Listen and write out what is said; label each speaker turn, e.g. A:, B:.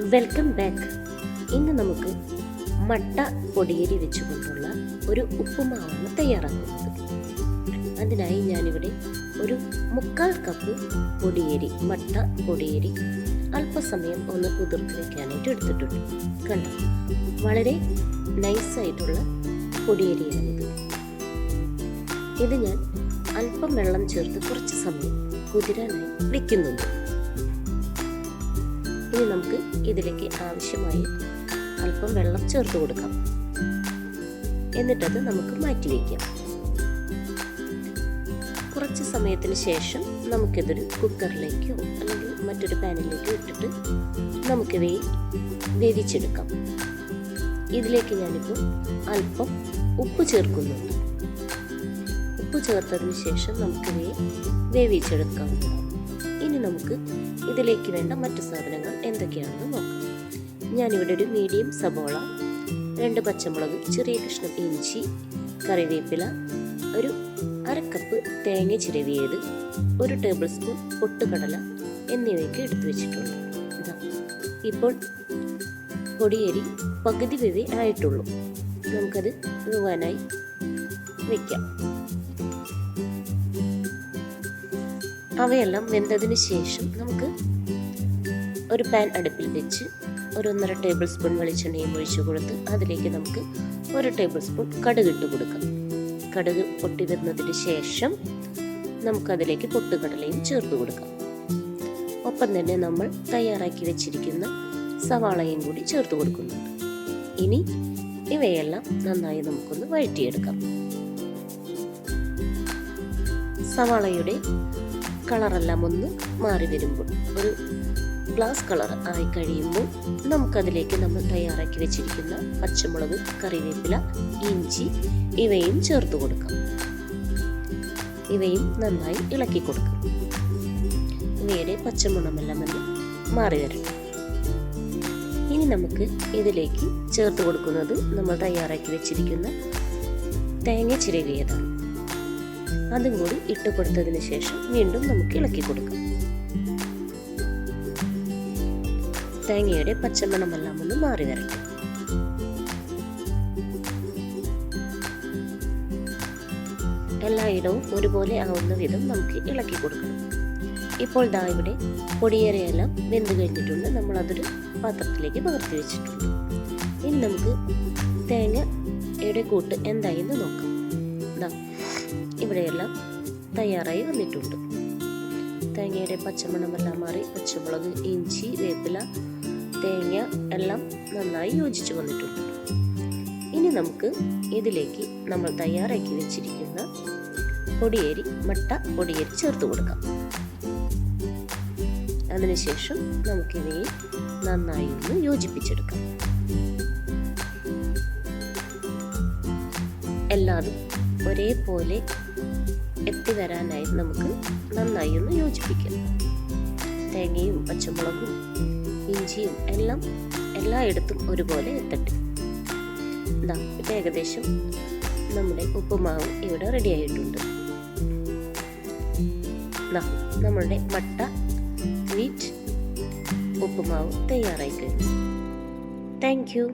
A: Welcome back ഇന്ന് നമുക്ക് മട്ട പൊടിയരി വെച്ചുകൊണ്ടുള്ള ഒരു ഉപ്പുമാവാണ് തയ്യാറാക്കുന്നത്. അതിനായി ഞാനിവിടെ ഒരു മുക്കാൽ കപ്പ് പൊടിയരി മട്ട പൊടിയരി അല്പസമയം ഒന്ന് കുതിർത്ത് വയ്ക്കാനായിട്ട് എടുത്തിട്ടുണ്ട്. കണ്ടോ? വളരെ നൈസായിട്ടുള്ള പൊടിയരിയാണിത് ഇത് ഞാൻ അല്പം വെള്ളം ചേർത്ത് കുറച്ച് സമയം കുതിരാനായി വെക്കുന്നുണ്ട്. ഇനി നമുക്ക് ഇതിലേക്ക് ആവശ്യമായി അല്പം വെള്ളം ചേർത്ത് കൊടുക്കാം. എന്നിട്ടത് നമുക്ക് മാറ്റി വയ്ക്കാം കുറച്ച് സമയത്തിന് ശേഷം നമുക്കിതൊരു കുക്കറിലേക്കോ അല്ലെങ്കിൽ മറ്റൊരു പാനിലേക്കോ ഇട്ടിട്ട് നമുക്ക് വേ വേവിച്ചെടുക്കാം. ഇതിലേക്ക് ഞാനിപ്പോൾ അല്പം ഉപ്പ് ചേർക്കുന്നുണ്ട്. ഉപ്പ് ചേർത്തതിന് ശേഷം നമുക്ക് വേ വേവിച്ചെടുക്കാവുന്നതാണ് നമുക്ക് ഇതിലേക്ക് വേണ്ട മറ്റു സാധനങ്ങൾ എന്തൊക്കെയാണെന്ന് നോക്കാം. ഞാനിവിടെ ഒരു മീഡിയം സബോള രണ്ട് പച്ചമുളക് ചെറിയ കഷ്ണം ഇഞ്ചി കറിവേപ്പില ഒരു അരക്കപ്പ് തേങ്ങ ചിരവിയത് ഒരു ടേബിൾ സ്പൂൺ പൊട്ടുകടല എന്നിവയൊക്കെ എടുത്തു വെച്ചിട്ടുണ്ട്. ഇതാ ഇപ്പോൾ പൊടിയരി പകുതി വെവി ആയിട്ടുള്ളൂ. നമുക്കത് വേവാനായി വയ്ക്കാം അവയെല്ലാം വെന്തതിന് ശേഷം നമുക്ക് ഒരു പാൻ അടുപ്പിൽ വെച്ച് ഒരു ഒന്നര ടേബിൾ സ്പൂൺ വെളിച്ചെണ്ണയും ഒഴിച്ചു കൊടുത്ത് അതിലേക്ക് നമുക്ക് ഒരു ടേബിൾ സ്പൂൺ കടുക് ഇട്ട് കൊടുക്കാം. കടുക് പൊട്ടി വരുന്നതിന് ശേഷം നമുക്കതിലേക്ക് പൊട്ടുകടലയും ചേർത്ത് കൊടുക്കാം. ഒപ്പം തന്നെ നമ്മൾ തയ്യാറാക്കി വെച്ചിരിക്കുന്ന സവാളയും കൂടി ചേർത്ത് കൊടുക്കുന്നുണ്ട്. ഇനി ഇവയെല്ലാം നന്നായി നമുക്കൊന്ന് വഴറ്റിയെടുക്കാം. സവാളയുടെ കളറെല്ലാം ഒന്ന് മാറി വരുമ്പോൾ ഒരു ഗ്ലാസ് കളർ ആയി കഴിയുമ്പോൾ നമുക്കതിലേക്ക് നമ്മൾ തയ്യാറാക്കി വെച്ചിരിക്കുന്ന പച്ചമുളക് കറിവേപ്പില ഇഞ്ചി ഇവയും ചേർത്ത് കൊടുക്കാം. ഇവയും നന്നായി ഇളക്കി കൊടുക്കാം. ഇവയുടെ പച്ചമുളമെല്ലാം ഒന്ന് മാറി വരണം ഇനി നമുക്ക് ഇതിലേക്ക് ചേർത്ത് കൊടുക്കുന്നത് നമ്മൾ തയ്യാറാക്കി വെച്ചിരിക്കുന്ന തേങ്ങ ചിരവിയതാണ് അതും കൂടി ഇട്ട് കൊടുത്തതിന് ശേഷം വീണ്ടും നമുക്ക് ഇളക്കി കൊടുക്കാം. തേങ്ങയുടെ പച്ചമണമെല്ലാം ഒന്ന് മാറി വരട്ടെ. എല്ലായിടവും ഒരുപോലെ ആവുന്ന വിധം നമുക്ക് ഇളക്കി കൊടുക്കണം. ഇപ്പോൾ ദാ ഇവിടെ പൊടിയേറെയെല്ലാം വെന്ത് കഴിഞ്ഞിട്ടുണ്ട്. നമ്മൾ അതൊരു പാത്രത്തിലേക്ക് പകർത്തി വെച്ചിട്ടുണ്ട്. ഇനി നമുക്ക് തേങ്ങയുടെ കൂട്ട് എന്തായിന്ന് നോക്കാം. ഇവിടെയെല്ലാം തയ്യാറായി വന്നിട്ടുണ്ട്. തേങ്ങയുടെ പച്ചമണമെല്ലാം മാറി പച്ചമുളക് ഇഞ്ചി വേപ്പില തേങ്ങ എല്ലാം നന്നായി യോജിച്ച് വന്നിട്ടുണ്ട്. ഇനി നമുക്ക് ഇതിലേക്ക് നമ്മൾ തയ്യാറാക്കി വെച്ചിരിക്കുന്ന പൊടിയേരി മട്ട പൊടിയേരി ചേർത്ത് കൊടുക്കാം. അതിനുശേഷം നമുക്കിവയെ നന്നായി ഒന്ന് യോജിപ്പിച്ചെടുക്കാം. എല്ലാതും ഒരേപോലെ എത്തിവരാനായി നമുക്ക് നന്നായി ഒന്ന് യോജിപ്പിക്കാം. തേങ്ങയും പച്ചമുളകും ഇഞ്ചിയും എല്ലാം എല്ലായിടത്തും ഒരുപോലെ എത്തട്ടെ. ഇതാ ഇപ്പം ഏകദേശം നമ്മുടെ ഉപ്പുമാവ് ഇവിടെ റെഡി ആയിട്ടുണ്ട്. ഇതാ നമ്മളുടെ മട്ട വീറ്റ് ഉപ്പുമാവ് തയ്യാറായി കഴിഞ്ഞു. Thank you